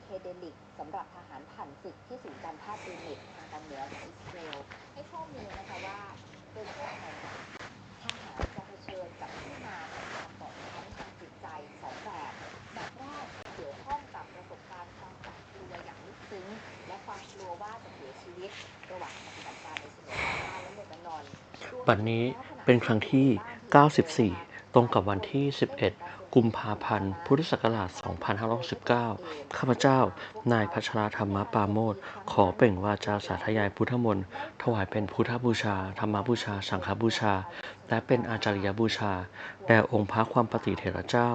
เคเดลิกสำหรับทหารผ่านศึกที่ศูนย์การแพทย์ยูนิตทางการเหนือของอิสราเอลให้ข้อมูลนะคะว่าโดยทั่วไปเนี่ยทหารจะเผชิญกับที่มาของความบอบช้ำทางจิตใจสองแบบแบบแรกเกี่ยวข้องกับประสบการณ์ความหวาดกลัวอย่างลึกซึ้ง และความกลัวว่าจะเสียชีวิตระหว่างปฏิบัติการในฉนวนกาซาและเลบานอนบัดนี้เป็นครั้งที่ 94 ตรงกับวันที่ 11 กุมภาพันธ์ พุทธศักราช 2569 ข้าพเจ้า นายพัชราธรรมปาโมทขอเปล่งวาจาสาธยายพุทธมนต์ ถวายเป็นพุทธบูชา ธรรมบูชา สังฆบูชา และเป็นอาจาริยบูชา แด่องค์พระความปฏิเถระเจ้า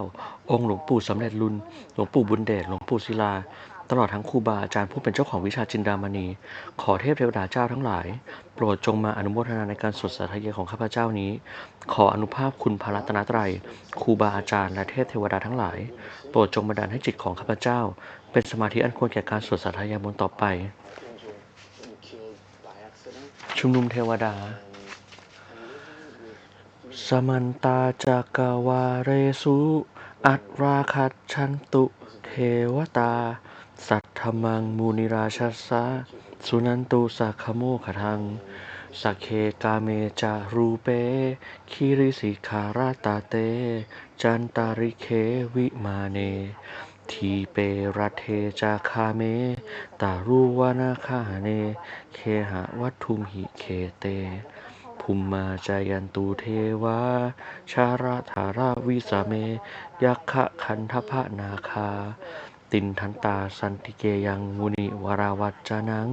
องค์หลวงปู่สำเร็จลุน หลวงปู่บุญเดช หลวงปู่ศิลา ตลอดทั้งครูบาอาจารย์ผู้เป็นเจ้าของวิชาจินดามณี ขอเทพเทวดาเจ้าทั้งหลาย โปรดจงมาอนุโมทนาในการสวดสาธยายของข้าพเจ้านี้ ขออนุภาพคุณพระรัตนตรัยครูบาอาจารย์และเทพเทวดาทั้งหลาย โปรดจงบันดาลให้จิตของข้าพเจ้า เป็นสมาธิอันควรแก่การสวดสาธยายมนต์ต่อไป ชุมนุมเทวดาสมันตาจักรวาเรสุ อัตราคัจฉันตุ เทวตา สัทธมังมูนิราชัสสะสุนันตุสักขโมขทังสักเคกาเมจารูเป คิริสิขาราตาเต จันตาริเควิมาเน ทีเปรัเทจาคาเม ตารูวานาคาเน เคหะวัตถุมหิเคเตภูมิมาจายันตูเทวา ชาราธาราวิสาเม ยักขะคันทพะนาคา ตินทันตาสันติเกยังมุนิวราวัจจานัง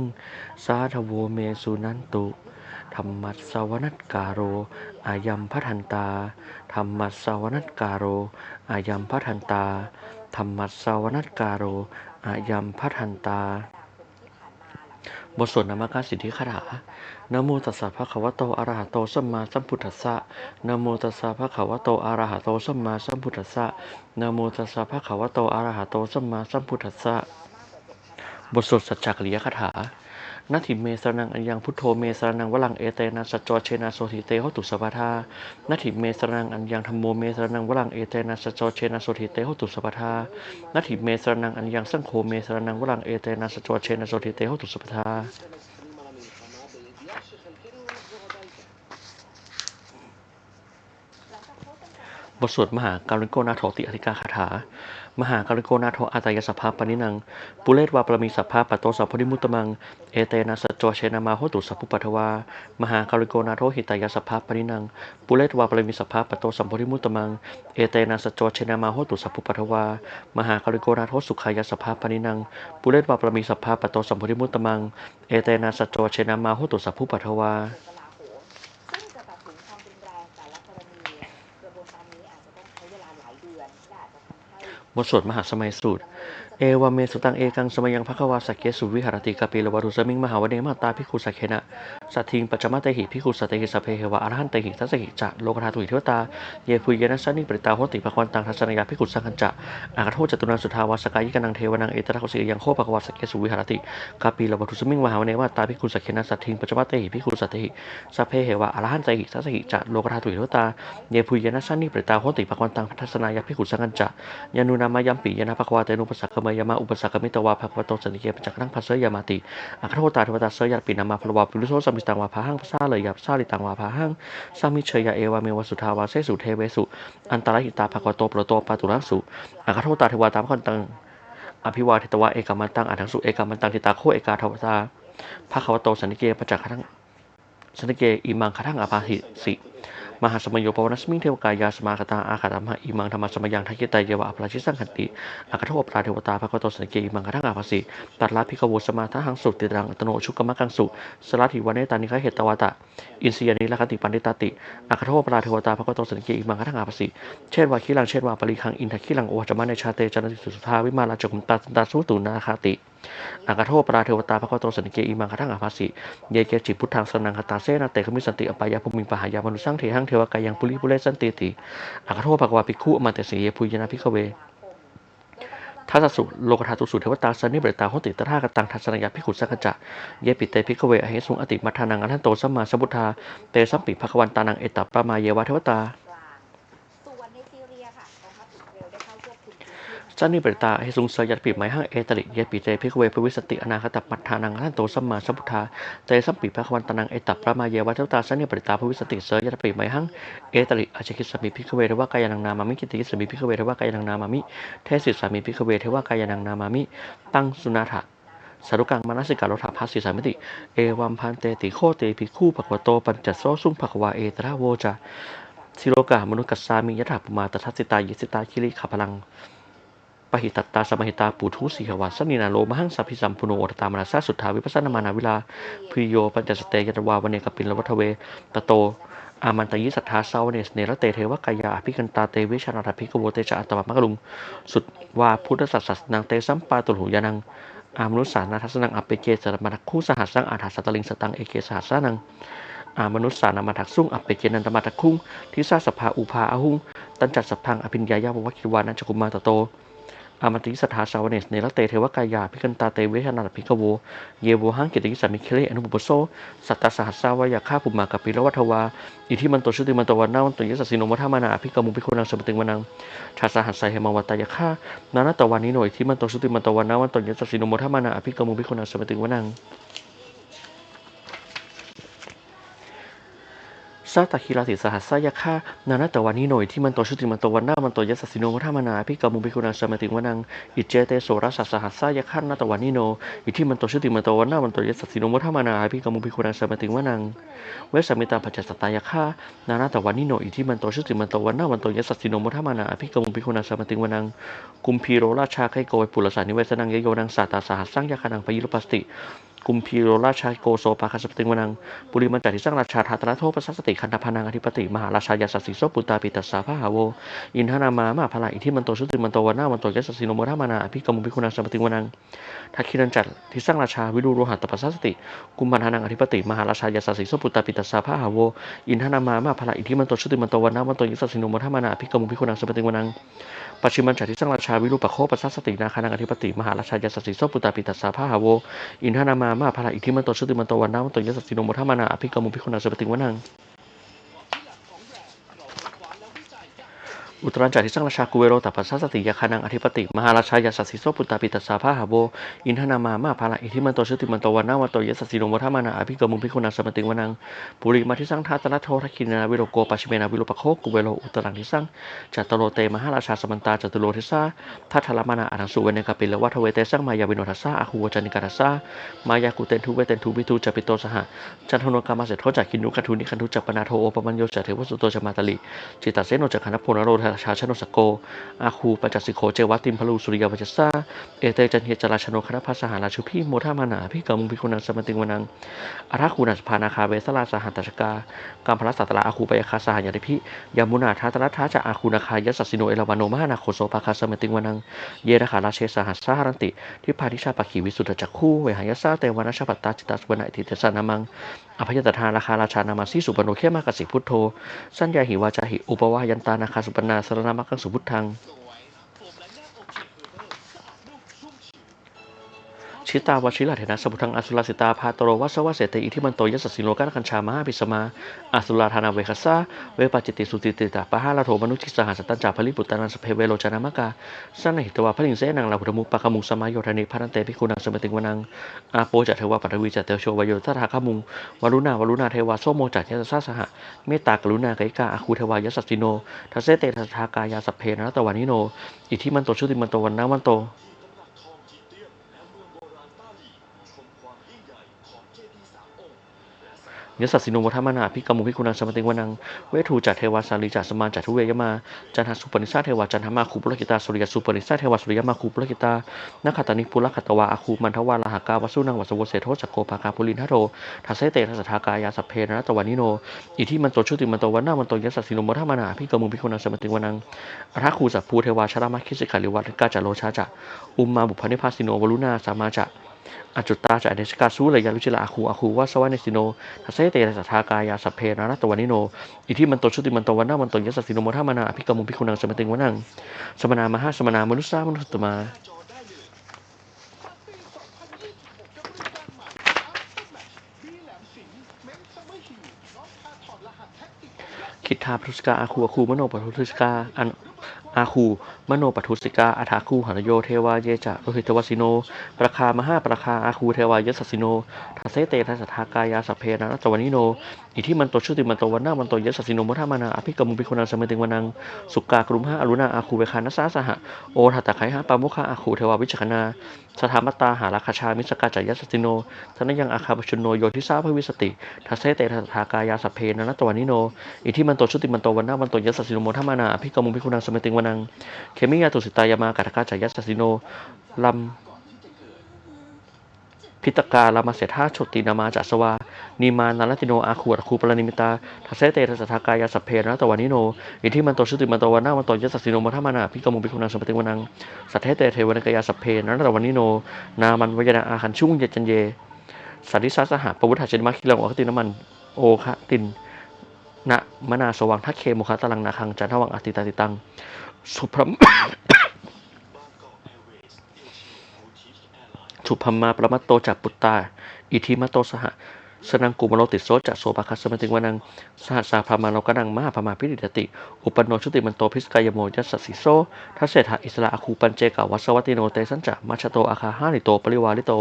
สาธโวเมสุนันตุธรรมัสสวนัตกาโร อายัมพัทันตาธรรมัสสวนัตกาโร อายัมพัทันตาธรรมัสสวนัตกาโร อายัมพัทันตา บทสวดนามการสิทธิคาถา นโมตัสสะภะคะวะโตอะระหะโตสัมมาสัมพุทธัสสะนโมตัสสะภะคะวะโตอะระหะโตสัมมาสัมพุทธัสสะนโมตัสสะภะคะวะโตอะระหะโตสัมมาสัมพุทธัสสะบทสวดสัจจกริยคาถานาถิเมสรนังอัญญังพุทโธเมสรนังวลังเอเตนะสัจจเชนะโสธิเตหตุสัพพทานาถิเมสรนังอัญญังธรรมโมเมสรนังวลังเอเตนะสัจจเชนะโสธิเตหตุสัพพทานาถิเมสรนังอัญญังสังโฆเมสรนังวลังเอเตนะสัจจเชนะโสธิเตหตุสัพพทา บทสวดมหาการุณโกนาโถติอธิกาคาถา มหาการุณโกนาโถอาตายสภาปนินัง ปุเรศวาปรมีสัพพาปะโตสัพพริมุตตมัง เอเตนะสจโจเชนามาโหตุสัพพุปัทวา มหาการุณโกนาโถหิตายสภาปนินัง ปุเรศวาปรมีสัพพาปะโตสัพพริมุตตมัง เอเตนะสจโจเชนามาโหตุสัพพุปัทวา มหาการุณโกนาโถสุขายสภาปนินัง ปุเรศวาปรมีสัพพาปะโตสัพพริมุตตมัง เอเตนะสจโจเชนามาโหตุสัพพุปัทวา บทสวดมหาสมัยสูตร เอวาเมสุตังเอกังสมัยังภควาสักเกสุวิหารติกาปิลวารุสมิงมหาวเนมาตาพิคุสักเคนะสัตทิงปัจจมาเตหิพิคุสัตเตหิสพเพเหวะอรหันเตหิทัสหิจะโลกธาตุหิเทวตาเยพุยเยนัสสนิปริตาโหติภควันตังทัศนยาพิคุสังคัญจะอากาโทจตุนันสุทาวาสกายิกนังเทวนังเอตระโคสิยังโคภควาสเกสุวิหารติกาปิลวารุสมิงมหาวเนมาตาพิคุสักเคนะสัตทิงปัจจมาเตหิพิคุสัตเตหิสพเพเหวะอรหันเตหิทัสหิจะโลกธาตุหิเทวตาเยพุยเยนัสสนิปริตาโหติภควันตังทัศนยาพิคุสังคัญจะยานุนามายัมปียานาภควาเตนุปสักขมยามาอุปสักขมิตวาภควโตสันติเกปจักขังพัสเสยามาติอัครโทตาเทวตาเสยาปีนามาพลวาปิลุโสสมมิสตังวาพาหังซาเลยยับซาลิตังวาพาหังซามิเชยาเอวาเมวสุทาวาเซสุเทเวสุ อันตรหิตาภควโตปรโตปาตุรังสุอัคโทตาเทวาตามคนตังอภิวาเทตวะเอกามันตังอัถังสุเอกามันตังทิตาโคเอกาทวตาภควโตสันนิเกปจักขังสันนิเกอิมังขังอภาหิสิ มหาสมโยปวนัสมิงเทวกายาสมาคตาอาคาตมหะอิมังธรรมสมยังทักเกตายเยวะอภราชิสังขันติอากาโทปราเทวตาภควโตสันเกอิมังกทังอาภาสิตัดลาภิกวุสมาทหังสุติตรังอัตโนชุกมะกังสุสลัทิวันเนตานิคเหตวตะ อินทรียานิลคติปันติตาติอากาโทปราเทวตาภควโตสันเกอิมังกทังอาภาสิเช่นวาคิลังเช่นวาปริคังอินทคิลังโอวัจมาในชาเตจันติสุทาวิมาลาจกุมตาตันตาสุตุนาคาติอากาโทปราเทวตาภควโตสันเกอิมังคทังอาภาสิเยเกจิพุทธังสนังคตาเสนาเตขมิสันติอปายาภูมิปหายามนุสังเทหังเทวกายังปุริปุเรสันติติอากาโทภควาภิกขุอมันเตสีเยพุยนาภิกขเวทัสสุโลกธาตุสุเทวตาสนิเบรตาโหติตถากตังทัศนยาภิขุสักจะเยปิเตภิกขเวอเหสุงอติมัทานังอรหันโตสัมมาสัมพุทธาเตสัมปิภควันตานังเอตัปปะมาเยวะเทวตา ส่วนในซีเรียค่ะกองทัพอิเอลได้เข้าควบคุมพื้นนิปริตาให้สุงเสยยัดปีไม้ห้างเอตริเยปีเตพิกเวปวิสติอนาคตปัฏฐานังท่านโตสัมมาสัมพุทธาเตสัมปีพระควันตนังเอตัปประมาเยวัตตาสันนิปริตาภวิสติเสยยัดปีไม้ห้างเอตริอาจคิสมิพิกเวเทวากายานังนามามิกิติสมิพิกเวเทวากายานังนามามิเทศิสามิพิกเวเทวากายานังนามามิตั้งสุนาถะสารุกังมนสิกาโรถาภัสสิสามิติ เอวัมพันเตติโคเตปิคู่ภควโตปัญจโสสุงภควาเอตระโวจาสิโลกามนุกัสสามิยถาปุมาตทัสสิตายิสิตาคิริขพลัง ปหิตัตตาสมหิตาปูทุสีหวาสนินาโลมหังสัพพิสัมพุโนโอตตามนาสาสุทธาวิปัสสนามานาวิลาพิโยปัญจสเตยตวาวเนกปินลวัทเวตโตอามันตยิสัทธาเสาวเนสเนรเตเทวกายาอภิกันตาเตวิชานาถภิกโวเตชะอัตตวะมะกลุง สุดวาพุทธสัสสนังเตสัมปาตุลหูยานัง อามนุสสานาทัสนังอเปเกสรมาทักคู่สหัสสังอาถาสตลิงสตังเอเกสหัสสานังอามนุษย์สานามาทักสุ่งอเปเกนันตมาทักคุ้งทิสาสภาอุภาอาหุงตันจัดสัพพังอภิญญายาววัคิวานันจกุมาตโต อามันติสัทธาสาวเนสเนรเตเทวกายาพิกันตาเตเวชนาภิกขโว เยโวหังกิติสามิเคเลอนุบุปโซสัตตสหัสสาวายาฆ่าปุมมากับปิรวัทวาอิทิมันโตชุติมันโตวันนาวันตุยสสสิโนมัทมานาภิกรมุภิคุนังสมติงวนังชาสหัสไสเหมังวัตายาฆ่านานาตวันนิโนอิทิมันโตชุติมันโตวันนาวันตุยสสสิโนมัทมานาภิกรมุภิคุนังสมติงวนัง สาตคิราติสหัสสายาค่านานาตะวันนี้หน่อยที่มันโตชุติมันโตวันหน้ามันโตยัสสิโนมัทมานาพิกามุพิคุนังสมาติวันังอิเจเตโสรัสสหัสสายาค่านาตวันนี้โนอิที่มันโตชุติมันโตวันหน้ามันโตยัสสิโนมัทมานาพิกามุพิคุนังสมาติวันังเวสามิตาปัจจสตายาค่านานาตะวันนี้โนอิที่มันโตชุติมันโตวันหน้ามันโตยัสสิโนมัทมานาพิกามุพิคุนังสมาติวันังกุมพีโรราชาไคโกยปุรสานิเวสนังยโยนังสาตาสหัสสังยาคานังปยิรุปัสติ กุมพีโรราชาโกโซปาคาสปติงวนังปุริมันจัติสร้างราชาธาตระโทปัสสสติคันธพานังอธิปติมหาราชายาสัสสิโสปุตตาปิตัสสาพหาโวอินทนามามาพลาอิทิมันโตชุติมันโตวนามันโตยัสสิโนโมทามานาอภิกรมุภิคุนังสมปติงวนังทักคินันจัตที่สร้างราชาวิรูโรหัตตปัสสสติกุมพันานังอธิปติมหาราชายาสัสสิโสปุตตาปิตัสสาพหาโวอินทนามามาพลาอิทิมันโตชุติมันโตวนามันโตยัสสิโนโมทามานาอภิกรมุภิคุนังสมปติงวนัง ปัจฉิมันจัดที่สังราชาวิรูปโคปัสสสตินาคานังอธิปติมหาราชายาสัสสิโสปุตตาปิตัสสาภาหาโวอินทนามามาพลาอิทิมันโตชุติมันโตวันนามันโตยสสิโนโมทามานาอภิกรมุภิคุนังสมปติงวนัง อุตรันจัดที่สร้างราชากุเวโรตัปัสสสติยาคานังอธิปติ มหาราชายาสัสสิโสปุตตาปิตัสสาพะหาโวอินทนามามาภาละอิทิมันโตชุติมันโตวันนาวันโตยสัสสิโนวัฏมานาอภิกรมุภิคุนังสมติงวนังปุริมาที่สร้างทัตนะโททักินาวิโรโกปัชเมนาวิโรปโคกุเวโรอุตรังที่สร้างจัตโรเตมหาราชาสมันตาจัตุโรทิสาทัตถลมานาอนังสุเวเนกาปิลวัทเวเตสร้างมายาวิโนทัสสาอาคูวจันิกาทัสสามายากุเตนทุเวเตนทุวิทูจปิโตสหะจันทโนกามาเสทโทจักขินุคัทุนิคันทุจัปปนาโทโอปมัญโยจัตเทวสุโตจมาตลิจิตตเสโนจักขณพโนโรทชาชนสโก อาคูปัจจสิโค เจวัติมพลูสุริยาวัจจสาเอเตจันเฮจราชโนคณพัสหาราชุพีโมทามานาพิกามุพิคุนังสมติงวนังอาราคูนัสพานาคาเวสลาสหันตชกากามพลสัตตลาอาคูปยคาสหายาติพิยามุนาทาตรัทธาจะอาคูนาคายัสสิโนเอลวานโนมหานาโคโซปาคาสมติงวนัง เยระขาราเชสหัสสารันติ ทิพาทิชาปะขีวิสุทธจักคู่เวหายสาเตวานาชปัตตาจิตตสวนาอิทิเตสานามัง อภัยตทาราคาราชานามาสีสุปโนเขมากสิพุทโธ สัญญาหิวาจาหิอุปวายันตานาคาสุปนาสรณามักังสุพุทธัง ชิตาวชิลาเถนะสมุทังอสุรสิตาพาตโรวัสวะเสตอิทิมันโตยัสสิโลกันคัญชามหาปิสมาอสุราธานาเวคัสสาเวปจิติสุติติตาปะหาลาโทมนุชิสหัสตันจาภลิปุตานันสเพเวโลจานามกาสันหิตวาพลิงเสนังลาภุตมุปะคมุงสมายโยธานิพันเตพิคุนังสมติงวนังอาโปจัตเทวาปัตวีจัตเตโชวโยทัทธาคมุงวรุณาวรุณาเทวาโสโมจัตยัสสะสหะเมตตากรุณาไกกาอาคูเทวายัสสิโนทัสเสเตทัทากายาสพเพนะตะวานิโนอิทิมันโตชุติมันโตวันนาวันโต ยสัสสิโนมัทมานาพิกามุพิคุนังสมติงวนัง เวทูจัตเทวาสาลีจัตสมานจัตทุเวยมา จันทสุปนิสาเทวาจันทมาคูปุรกิตาสุริยสุปนิสาเทวาสุริยมาคูปุรกิตานักขตานิปุรขัตวาอาคูมันทวาลหากาวสุนังวัสวเสโทจักโกภาคาปุลินทโรทัสเสเตทัสทากายาสัพเพนะตวานิโน อิทิมันโตชุติมันโตวันนามันโตยสัสสิโนมัทมานาพิกามุพิคุนังสมติงวนังอทัคูสัพภูเทวาชรามาคิสิกาลิวัตกาจโลชาจะอุมมาบุพนิพาสิโนวรุณาสามาจะ อจุตตาจะอเนชกาสูเลยยาลุจิลาอาคูอาคูวาสวาเนสิโนทัสเสเตทัสทากายาสัพเพนะรัตวานิโน อิทิมันโตชุติมันโตวันนามันโตยัสสิโนโมทามานาอภิกรมุพิคุนังสมติงวนัง สมนามหาสมนามนุสามนุสตมาคิดทาพุสกาอาคูอาคูมโนปทุสกาอัน อาคูมโนปทุสิกาอาทาคูหันโยเทวาเยจะโรหิตวสิโน ประคามหาประคาอาคูเทวายสสสิโนทัสเสเตทัสทากายาสเพนะรัตวานิโน อิทิมันโตชุติมันโตวันนามันโตยสสสิโนมุทามานาอภิกรมุปิคนังสมติงวันังสุกากรุมหาอรุณาอาคูเวคานัสสาสหะโอทัตตะไคหะปามุคาอาคูเทวาวิจคณา สถามัตตาหาราคาชามิสกาจายสสติโนทนยังอาคาปชุนโนโยทิสาภวิสติทัสเซเตทัสสทากายาสพเพนะรัตวานิโน อิทิมันโตชุติมันโตวันนามันโตยสสสิโนมุทามานาอภิกรมุพิคุนังสมติงวนัง เคมิยาตุสิตายามากาตกาจายัสสสิโนลัม พิตกาลามาเสธาโชตินามาจัสวานีมานาลติโน อาคูอาคูปรนิมิตาทัสเสเตทัสทากายาสัพเพนะตวานิโน อิทิมันโตชุติมันโตวันามันโตยัสสสิโนมัทมานาพิกมุปิคุนังสมปติวนัง สัทเทเตเทวนกายาสัพเพนะตวานิโน นามันวยนาอาคันชุ่งเยจันเยสัตติสัสหะปวุฒาเจนมาคิลังอคตินมัน โอคะตินนะมนาสวังทักเคมุขะตลังนาคังจันทวังอติตาติตัง สุพรม สุพรมมาประมัตโตจากปุตตา อิทิมัตโตสหะสนังกุมโลติโสจะโสภคัสสมติงวนังสหัสสาพามาโลกนังมหาพมาพิริตติ อุปนโนชุติมันโตพิสกายโมยัสสิโซทัสเศธาอิสระอาคูปัญเจกาวัสวัติโนเตสัญจะมัชโตอาคาหาริโตปริวาริโต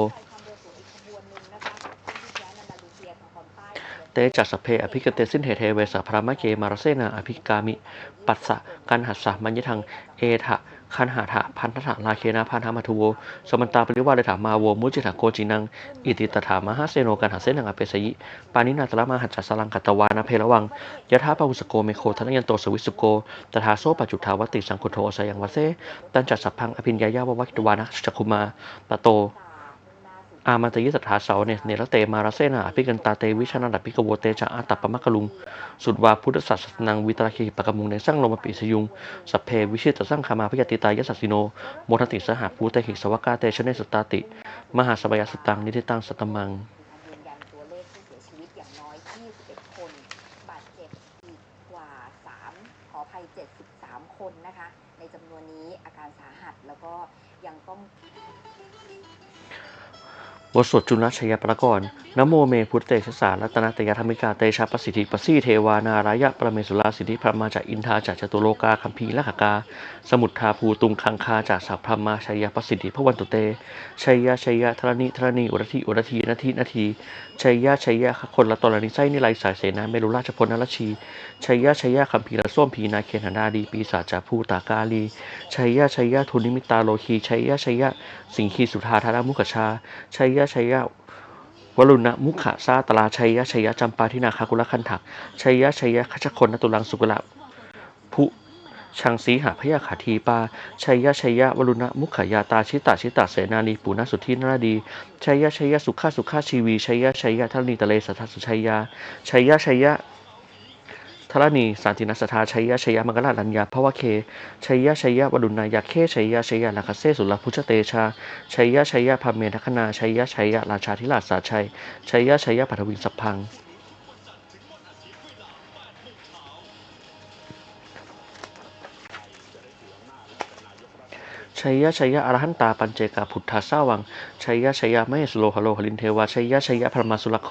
เตจัสสพเพอภิกเตสินเหเทเวสะพระมะเกมารเสนาอภิกามิ ปัสสะกันหัสสะมัญญทังเอทะ คันหาทะพันธะลาเคนาพันธามาทูโวสมันตาปริวาเลถามาโวมุจิถาโกจินัง อิติตถามหาเซโนกันหาเสนังอเปสยิปานินาตละมาหัจจสลังกัตตวานาเพระวังยะถาปาวุสโกเมโคทนยันโตสวิสุโกตถาโซปัจจุทาวติสังคุโทสยังวะเซตันจัดสัพพังอภิญญายาววัตวานะจักคุมาปะโต อามันตยิสัทธาเสาเนเนรเตมาราเซนาอภิกันตาเตวิชนาดับพิกโวเตจะอาตัปปมะกะลุง สุดวาพุทธศาสนังวิตราคีปะกมุงในสร้างลมปิสยุง สัพเพวิชิตสร้างคามาพยติตายสัสสิโนโมทติสหภูเตหิสวกาเตชเนสตาติ มหาสบายสตังนิทิตังสตมังคนนะคะในจำนวนนี้อาการสาหัสแล้วก็ยังต้อง บทสวดจุลชยประกรณ์ นโมเมพุทธเตชะสารัตนตยธรรมิกาเตชะประสิทธิปสีเทวานารายะประเมสุราสิทธิพระมาจากอินทาจากจตุโลกาคัมภีร์ละขกา สมุทธาภูตุงคังคาจากสัพพมาชัยยะสิทธิพระวันตุเตชัยยะชัยยะธรณีธรณีอุรธิอุรธีนาทีนาทีชัยยะชัยยะคนละตรณิไส้นิไลสายเสนาเมรุราชพลนรชีชัยยะชัยยะคัมภีร์ละส้วมพีนาเคนหนาดีปีศาจาภูตากาลีชัยยะชัยยะทุนิมิตาโลคีชัยยะชัยยะสิงคีสุธาธารมุขชาชัยยะชัยยะ วรุณมุขะซาตลาชัยยะชัยยะจำปาทินาคากุลคันถักชัยยะชัยยะขชคนนตุลังสุกุละผู้ชังสีหาพยาขาทีปาชัยยะชัยยะวรุณมุขยาตาชิตาชิตาเสนานีปูนาสุทินาดีชัยยะชัยยะสุขาสุขาชีวีชัยยะชัยยะทัลนีตะเลสัทสุชัยยะชัยยะชัยยะ รณีสันตินัสธาชัยยะชัยยะมังกรลัญญาภวะเคชัยยะชัยยะวดุนายาเคชัยยะชัยยะลัคเสสุลพุชเตชาชัยยะชัยยะพามเมทคณาชัยยะชัยยะราชาธิราชสาชัยชัยยะชัยยะปัทวินสัพพัง ชัยยะชัยยะอรหันตาปัญเจกาพุทธาสาวัง ชัยยะชัยยะมเหสโลหโลหลินเทวา ชัยยะชัยยะพรมาสุรโค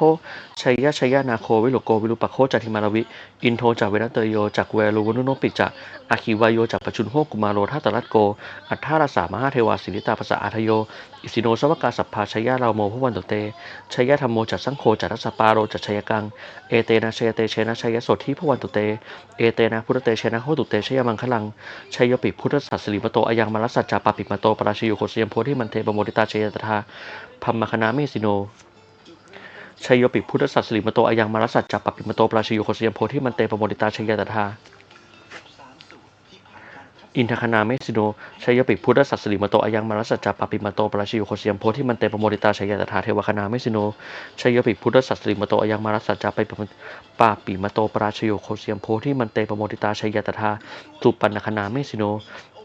ชัยยะชัยยะนาโควิโลโกวิรุปโคจัติมารวิ อินโทจากเวนเตโยจากเวรุวนุโนปิจะอาคิวายโยจากปจุนโหกุมารโรธาตรัตโก อัฏฐาราสามหาเทวาสิริตาภาษาอาทโย อิสิโนสวกาสัพพาชัยยะเราโมพวันตเต ชัยยะธรรมโมจัดสังโฆจัดรัสปาโรจัดชัยกังเอเตนะชัยเตเชนะชัยยะโสทิพวันตุเต เอเตนะพุทธเตเชนะโหตุเตชยมังคลังชัยโยปิพุทธสัสสริมโตอายังมรัสสัจจาปาปิมโตปราชโยโคสยมโพธิมันเทปโมติตาเชยตถาพัมมคณาเมสิโนชัยโยปิพุทธสัสสริมโตอายังมรัสสัจจาปาปิมโตปราชโยโคสยมโพธิมันเตปโมติตาเชยตถา อินทคณาเมสิโนชัยยปิพุทธสัสสริมโตอายังมารัสสัจจาปปิมโตปราชโยโคสยมโพธิมันเตปโมติตาเชยตถาเทวคณาเมสิโนชัยยปิพุทธสัสสริมโตอายังมารัสสัจจาไปปาปิมโตปราชโยโคสยมโพธิมันเตปโมติตาเชยตถาสุปันนคณาเมสิโน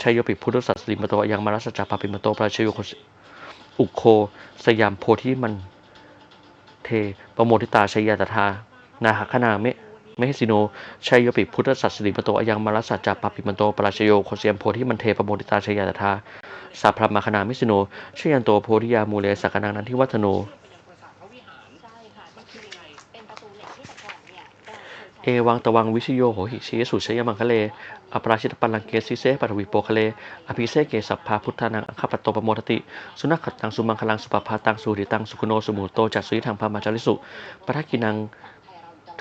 ชัยยปิพุทธสัสสริมโตอายังมารัสสัจจาปปิมโตปราชโยโคอุโคสยามโพธิมันเทปโมทิตาชัยตถานาหคณาเม มหสิโนชัยโยปิพุทธสัสสริมโตอยังมรัสสัจจาปาปิมันโตปราชโยโคสยมโพธิมันเทปโมทิตาชยยตถาสัพพมคณามิสิโนชยันโตโพธิยามูเลสักนังนันทิวัฒโนเอวังตะวังวิชโยโหหิชีสุชยมังคะเลอปราชิตปัลลังเกสิเสปฐวีโปคะเล อภิเสกเกสัพพาพุทธานังอังคปโตปโมทติ สุนัขตังสุมังคลังสุปภาตังสุหิตังสุขโนสุมูโตจักสุยิทังพามาจาริสุปทักกินัง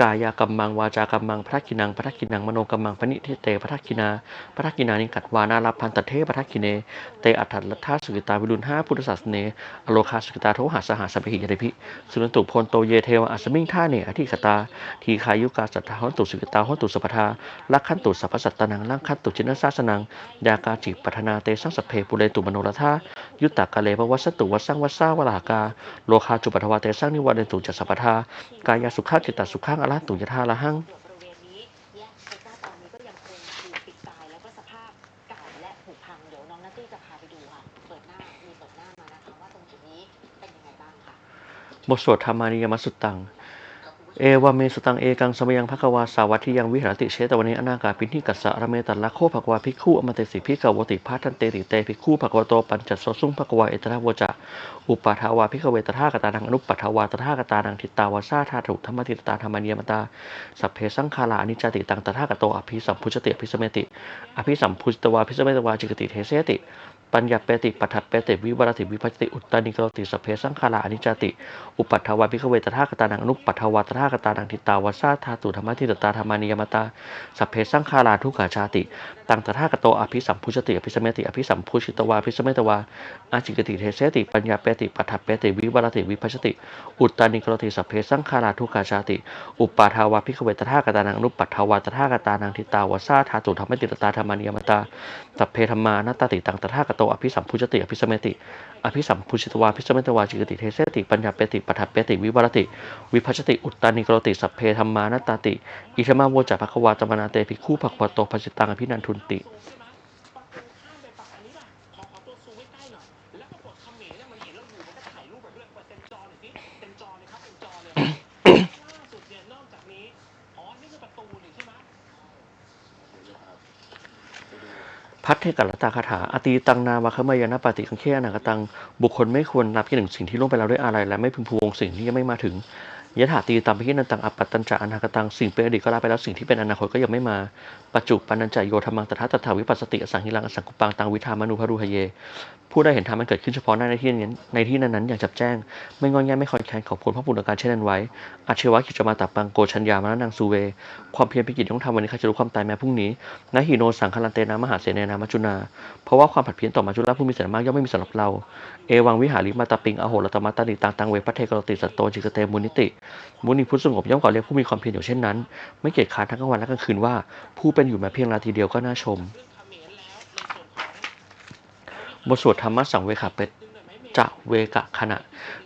กายกัมมังวาจากัมมังพระกินังพระกินังมโนกัมมังพนิเทเตพระกินาพระกินานิกัดวานาลพันตเทพระกิเนเตอัฏฐลัทธาสุกิตาวิรุณห้าพุทธศาสเนอโลคาสุกิตาโทหาสหาสัพพิยเดพิสุนันตุพลโตเยเทวอัสมิงท่าเนอธิคตาทีคายุกาสัทธาหนตุสุกิตาหนตุสัพพทาลักขันตุสัพพสัตตนังลักขันตุจินนสาสนังยากาจิปัฒนาเตสังสพเพปุเรตุมโนรธายุตตากาเลภวัสตุวัสสังวัสสาวลากาโลคาจุปัทวาเตสังนิวเรนตุจัสสัพพทากายาสุขาจิตตสุขังอละหังบริเวณนี้แยกเพชรตอนนี้ก็ยังคงถูกปิดตายแล้วก็สภาพเก่าและผุพังเดี๋ยวน้องนัตตี้จะพาไปดูค่ะเปิดหน้ามีเปิดหน้ามานะคะว่าตรงจุดนี้เป็นยังไงบ้างค่ะบทสวดธรรมานิยมสุตตัง เอวเมสตังเอกังสมยังภควาสาวัตทิยังวิหารติเชตวันนี้อนาคาปินิกัสสะระเมตัลละโคภควาภิกขุอมเตสิภิกขวติพาทันเตติเตภิกขุภควโตปัญจโสสุงภควาเอตระวจะอุปาทาวาภิกขเวตถากตานังอนุปปัทาวาตถากตานังทิตาวาสาธาถุธรรมติตาธรรมานิยมตาสัพเพสังขาราอนิจจติตังตถากโตอภิสัมพุชติอภิสเมติอภิสัมพุชตวาภิสเมตวาจิกติเทเสติ ปัญญาเปติปัฏฐเปติวิวรติวิพัชติอุตตานิโกติสเพสังขาราอนิจจติ อุปัฏฐวาภิกขเวตถากตานังอนุปัฏฐวาตถากตานังทิตาวาสาธาตุธรรมทิตตาธรรมานิยมตาสเพสังขาราทุกขาชาติ ตังตถากโตอภิสัมพุชติอภิสเมติอภิสัมพุชิตวาอภิสเมตวาอาจิกติเทเสติปัญญาเปติปัฏฐเปติวิวรติวิพัชติอุตตานิโกติสเพสังขาราทุกขาชาติ อุปาทาวาภิกขเวตถากตานังอนุปัฏฐวาตถากตานังทิตาวาสาธาตุธรรมทิตตาธรรมานิยมตาสเพธรรมานัตติตังตถาคโตอภิสัมพุชติอภิสเมติ อภิสัมพุชิตวาอภิสเมตวาจิกติเทเสติปัญญาเปติปัฏฐเปติวิวรติ วิพัชติอุตตานิกรติสัพเพธรรมานตตติ อิธมาโวจัภควาจมนาเตภิกขุภควโตภจิตังอภินันทุนติ พัทเทกัลตาคาถาอตีตังนาวาคมายานาปฏิคังเคอนากตัง บุคคลไม่ควรนับที่หนึ่งสิ่งที่ล่วงไปแล้วด้วยอะไร และไม่พึงพวงสิ่งที่ยังไม่มาถึง ยถาตีตามพิคินันตังอัปปัตตัญจะอนาคตังสิ่งเป็นอดีตก็ลาไปแล้วสิ่งที่เป็นอนาคตก็ยังไม่มาปัจจุปันนัญจะโยธรรมังตถาตถาวิปัสสติอสังหิลังอสังกุปังตังวิธามานุภรุหเย ผู้ได้เห็นธรรมมันเกิดขึ้นเฉพาะหน้าในที่นั้นในที่นั้นๆอย่างจับแจ้ง ไม่งอนแงไม่คอนแคลนขอบคุณพระบุญการเช่นนั้นไว้อาเชวะกิจมาตาปังโกชัญญามานนังสุเว ความเพียรพิกิจต้องทำวันนี้ใครจะรู้ความตายแม้พรุ่งนี้นะหิโนสังคลันเตนะมหาเสนนามัจุนาเพราะว่าความผัดเพี้ยนต่อมาจุลผู้มีเสนมากย่อมไม่มีสำหรับเราเอวังวิหาริมาตาปิงอโหรตมัตานิตังตังเวพัเทกรติสัตโตจิกเตมุนิติมุนิพุทธสงบย่อมก่อเรียกผู้มีความเพียรอยู่เช่นนั้น ไม่เกียจค้านทั้งกลางวันและกลางคืนว่า ผู้เป็นอยู่แม้เพียงนาทีเดียวก็น่าชม บทสวดธรรมะสังเวขาเป็ดจะเวกะขณะ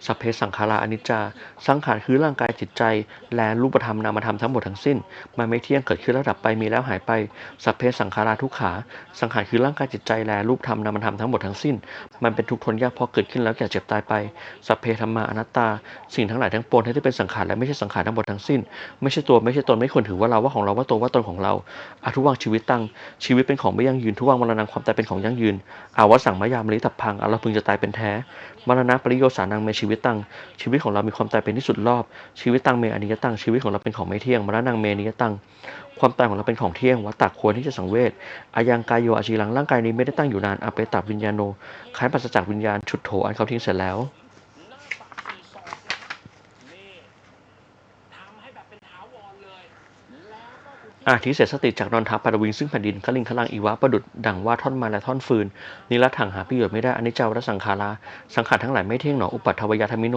สัพเพสังขาราอนิจจา สังขารคือร่างกายจิตใจ และรูปธรรมนามธรรมทั้งหมดทั้งสิ้น มันไม่เที่ยงเกิดขึ้นแล้วดับไปมีแล้วหายไป สัพเพสังขาราทุกขา สังขารคือร่างกายจิตใจและรูปธรรมนามธรรมทั้งหมดทั้งสิ้น มันเป็นทุกข์ทนยากเพราะเกิดขึ้นแล้วแก่เจ็บตายไป สัพเพธรรมาอนัตตา สิ่งทั้งหลายทั้งปวงที่เป็นสังขารและไม่ใช่สังขารทั้งหมดทั้งสิ้น ไม่ใช่ตัวไม่ใช่ตนไม่ควรถือว่าเราว่าของเราว่าตัวว่าตนของเราอาทุวังชีวิตตังชีวิตเป็นของไม่ยั่งยืนทุวังมรณะความตายเป็นของยั่งยืนอาวสังมายามลิตับพังอาเรพึงจะตายเป็นแท้มรณะปริโยสานังเมชีวิตตัง ชีวิตของเรามีความตายเป็นที่สุดรอบ ชีวิตตังเมอนิยตัง ชีวิตของเราเป็นของไม่เที่ยงมรณะนังเมนิยตัง ความตายของเราเป็นของเที่ยงวัตตะควรที่จะสังเวชอายังกายโยอาชีลังร่างกายนี้ไม่ได้ตั้งอยู่นานอาเปตับวิญญาโนคล้ายปัสจากวิญญาณฉุดโถอันเขาทิ้งเสร็จแล้ว หน้าปักซีซองนี่ทำให้แบบเป็นถาวรเลย แล้วก็ อุทิศอาทิเสษสติจากนอนทับปารวิงซึ่งแผ่นดินคลิงคลังอีวะประดุดดังว่าท่อนมาและท่อนฟืน นิรัตถังหาประโยชน์ไม่ได้อนิจจาวรสังขาราสังขารทั้งหลายไม่เที่ยงหนออุปัตถวยาธรรมิโน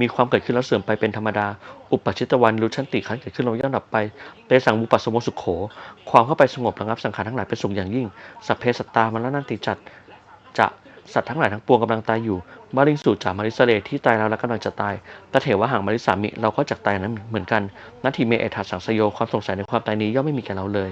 มีความเกิดขึ้นแล้วเสื่อมไปเป็นธรรมดา อุปชิตวันรุชันติขันเกิดขึ้นแล้วย่อมดับไปเตสังมุปัสสมสุขโข ความเข้าไปสงบระงับสังขารทั้งหลายเป็นสุขอย่างยิ่งสัพเพสัตตามรณันติจัดจะ สัตว์ทั้งหลายทั้งปวงกำลังตายอยู่ มาริงสูจากมาริสเลที่ตายแล้วและกำลังจะตายตะเถวะหังมาริสามิเราก็จักตายนั้นเหมือนกัน นัตถิเมเอทัสังสโยความสงสัยในความตายนี้ย่อมไม่มีแก่เราเลย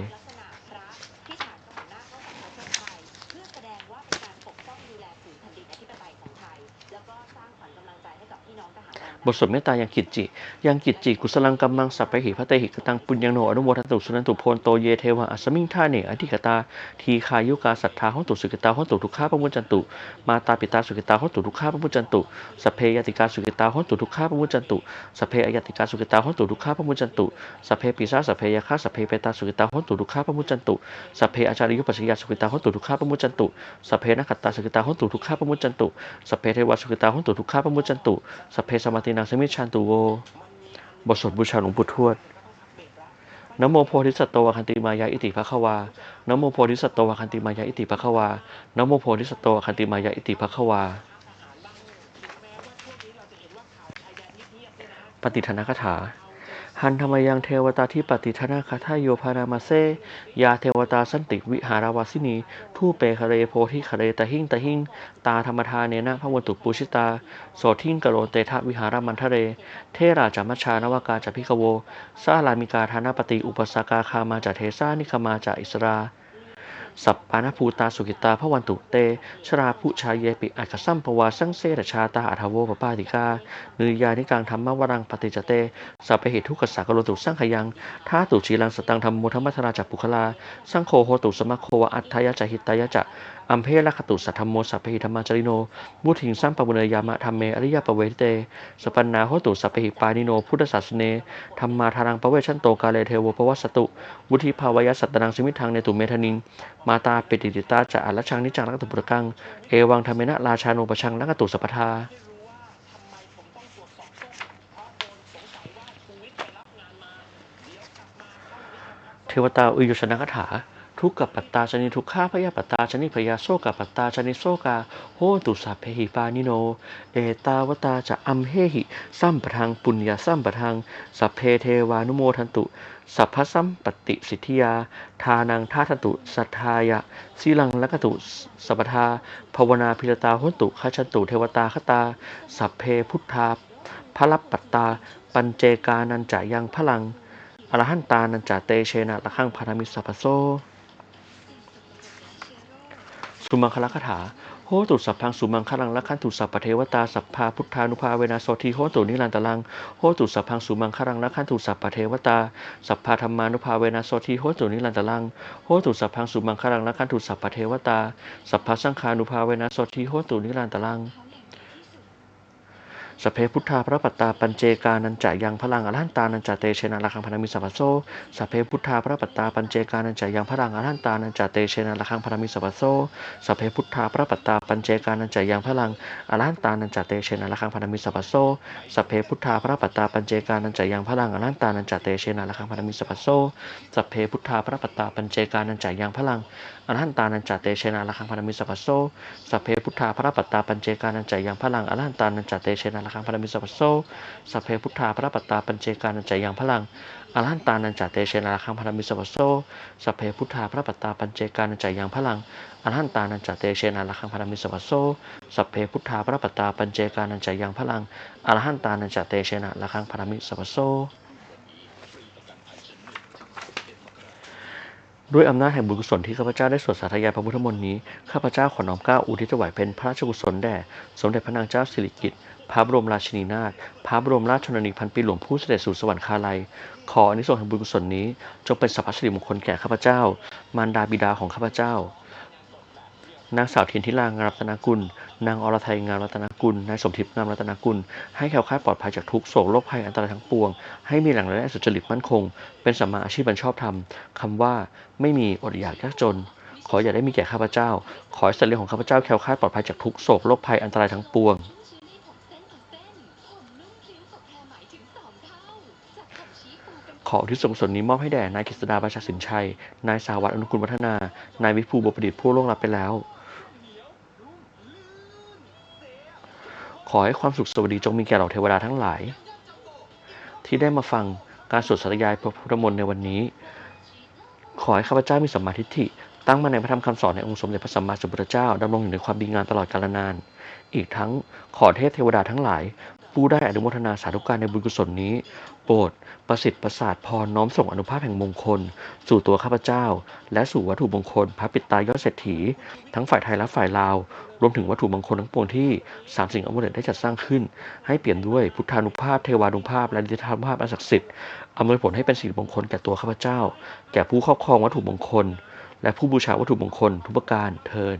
บทสวดเมตตายังกิจจิ ยังกิจจิ กุสลังกัมมังสัพเพหิพระเตหิกตังปุญญงโนอนุโมทันตุสุนันตุโพนโตเยเทวะอัสมิงท่าเนอธิกตา ทีคายุกาสัทธาห้องตุสุกิตาห้องตุทุกข้าพระมุจันตุ มาตาปิตาสุกิตาห้องตุทุกข้าพระมุจันตุสัพเพยติกาสุกิตาห้องตุทุกข้าพระมุจันตุสัพเพอยติกาสุกิตาห้องตุทุกข้าพระมุจันตุสัพเพปิสาสัพเพยาคาสัพเพเปตาสุกิตาห้องตุทุกข้าพระมุจันตุสัพเพอาจาริยุปัสสยาสุกิตาห้องตุทุกข้าพระมุจันตุสัพเพนักขตาสุกิตาห้องตุทุกข้าพระมุจันตุสัพเพเทวสุกิตาห้องตุทุกข้าพระมุจันตุสัพเพสมาตินางสมิชันตุโว บทสวดบูชาหลวงปู่ทวดนโมโพธิสัตว์โตวคันติมายาอิติภควานโมโพธิสัตว์โตวคันติมายาอิติภควานโมโพธิสัตว์โตวคันติมายาอิติภควา ปฏิทนคาถา หันธรรมยังเทวตาที่ปฏิทนาคาทาโยพานามาเซยาเทวตาสันติวิหาราวาสินีทูเปคาเรโพธิคาเรตะหิงตะหิงตาธรรมทาเนนะพระวันตุปูชิตา โสทิงกโรเตทะวิหารามันทะเร เทราจามัชานวากาจพิกโวซาลามิกาธานาปฏิอุปสากาคามาจาเทซานิคมาจาอิสรา สัปปานภูตาสุขิตาพระวันตุเต ชราผู้ชายเยปิอักสัมปวาสังเสรชาตาอัทโวปปาติกานิยานิกังธรรมวรังปฏิจเต สัพเพหิทุกขสากโลตุสังขยังท้าตุชีลังสตังธรรมโมธรรมัทราจักปุคลา สังโคโหตุสมะโควะอัตถยะจหิตายะจะ อัมเพลคตุสัทธรรมโมสัพเพหิธรรมาจริโนมุทิงสัมปะบุเนยามะธรรมเมอริยปเวทเตสปันนาโหตุสัพเพหิปานิโนพุทธศาสเนธรรมาทารังปเวชันโตกาเลเทวปวัสตุวุธิภาวยสัตตนังสมิทังในตุเมธนิงมาตาเปติติตาจะอัลชังนิจังลักตุปุรกังเอวังธรรมเนะราชาโนปชังลักตุสัพพทาเทวตาอุยชนะคาถา ทุกขปัตตาชนิทุกขาพยาปัตตาชนิพยาโซกปัตตาชนิโซกาโหตุสัพเพหิปานิโน เอตาวตาจะอัมเหหิสัมปทังปุญญาสัมปทังสัพเพเทวานุโมทันตุ สัพพสัมปติสิทธิยา ทานังทาทันตุสัทธายะสีลังละกตุสัพทาภาวนาพิรตาหุนตุขชันตุเทวตาคตา สัพเพพุทธาพระปัตตา ปัญเจกานันจะยังพลังอรหันตานันจาเตเชนะละขังพารามิสัพโซ สุมังคลคาถาโหตุสัพพังสุมังคลังละขันตุสัพปเทวตาสัพพาพุทธานุภาเวนะโสทีโหตุนิรันตลังโหตุสัพพังสุมังคลังละขันตุสัพปเทวตาสัพพาธรรมานุภาเวนะโสทีโหตุนิรันตลังโหตุสัพพังสุมังคลังละขันตุสัพปเทวตาสัพพาสังฆานุภาเวนะโสทีโหตุนิรันตลัง สพเพพุทธาพระปัตตาปัญเจกานันจะยังพลังอรหันตานันจะเตเชนะระคังพนามิสัพพโซสพเพพุทธาพระปัตตาปัญเจกานันจะยังพลังอรหันตานันจะเตเชนะระคังพนามิสัพพโซสพเพพุทธาพระปัตตาปัญเจกานันจะยังพลังอรหันตานันจะเตเชนะระคังพนามิสัพพโซสพเพพุทธาพระปัตตาปัญเจกานันจะยังพลังอรหันตานันจะเตเชนะระคังพนามิสัพพโซสพเพพุทธาพระปัตตาปัญเจกานันจะยังพลังอรหันตานันจะเตเชนะระคังพนามิสัพพโซสเพพุทธาพระปัตตาปัญเจกานันจะยังพลังอรหันตานันจะเตเชนะระคังพนามิสัพโซสัพเพพุทธาพระปัตตาปัญเจกานันจะยังพลังอรหันตานันจเตเชนาคังพนามิสวัสโซสัพเพพุทธาพระปัตตาปัญเจกานันจะยังพลังอรหันตานันจเตเชนาคังพนามิสวัสโซสัพเพพุทธาพระปัตตาปัญเจกานันจะยังพลังอรหันตานันจเตเชนาคังพนามิสวัสโซ ด้วยอำนาจแห่งบุญกุศลที่ข้าพเจ้าได้สวดสาธยายพระพุทธมนต์นี้ ข้าพเจ้าขอน้อมเกล้าอุทิศถวายเป็นพระราชกุศลแด่ สมเด็จพระนางเจ้าสิริกิติ์ พระบรมราชินีนาถ พระบรมราชชนนีพันปีหลวงผู้เสด็จสู่สวรรคาลัย ขออนิสงส์แห่งบุญกุศลนี้ จงเป็นสัพพสิริมงคลแก่ข้าพเจ้า มารดาบิดาของข้าพเจ้า นางสาวเทียนทิลางามรัตนกุล นางอรไทยงามรัตนกุล นายสมทิพย์งามรัตนกุล ให้แคล้วคลาดปลอดภัยจากทุกโศกโรคภัยอันตรายทั้งปวง ให้มีแหล่งรายได้สุจริตมั่นคง เป็นสัมมาอาชีพบันชอบธรรมคำว่าไม่มีอดอยากยากจน ขออย่าได้มีแก่ข้าพเจ้า ขอให้สัตว์เลี้ยงของข้าพเจ้าแคล้วคลาดปลอดภัยจากทุกโศกโรคภัยอันตรายทั้งปวงขอที่ส่วนกุศลนี้มอบให้แด่นายกฤษดาประชาสินชัย นายสาวัตรอนุกุลวัฒนา นายวิภูบุประดิษฐ์ผู้ล่วงลับไปแล้ว ขอให้ความสุขสวัสดีจงมีแก่เหล่าเทวดาทั้งหลาย ที่ได้มาฟังการสวดสาธยายพระพุทธมนต์ในวันนี้ ขอให้ข้าพเจ้ามีสัมมาทิฏฐิตั้งมาในพระธรรมคำสอนในองค์สมเด็จพระสัมมาสัมพุทธเจ้าดำรงอยู่ในความดีงามตลอดกาลนาน อีกทั้งขอเทพเทวดาทั้งหลาย ผู้ได้อนุโมทนาสาธุการในบุญกุศลนี้ โปรด ประสิทธิ์ประสาทพรน้อมส่งอนุภาพแห่งมงคล สู่ตัวข้าพเจ้า และสู่วัตถุมงคล พระปิตายอดเศรษฐี ทั้งฝ่ายไทยและฝ่ายลาว รวมถึงวัตถุมงคลทั้งปวงที่สามสิ่งอมฤตได้จัดสร้างขึ้น ให้เปลี่ยนด้วยพุทธานุภาพเทวานุภาพและฤทธานุภาพอันศักดิ์สิทธิ์อำนวยผลให้เป็นสิริมงคลแก่ตัวข้าพเจ้า แก่ผู้ครอบครองวัตถุมงคล และผู้บูชาวัตถุมงคลทุกประการเทิน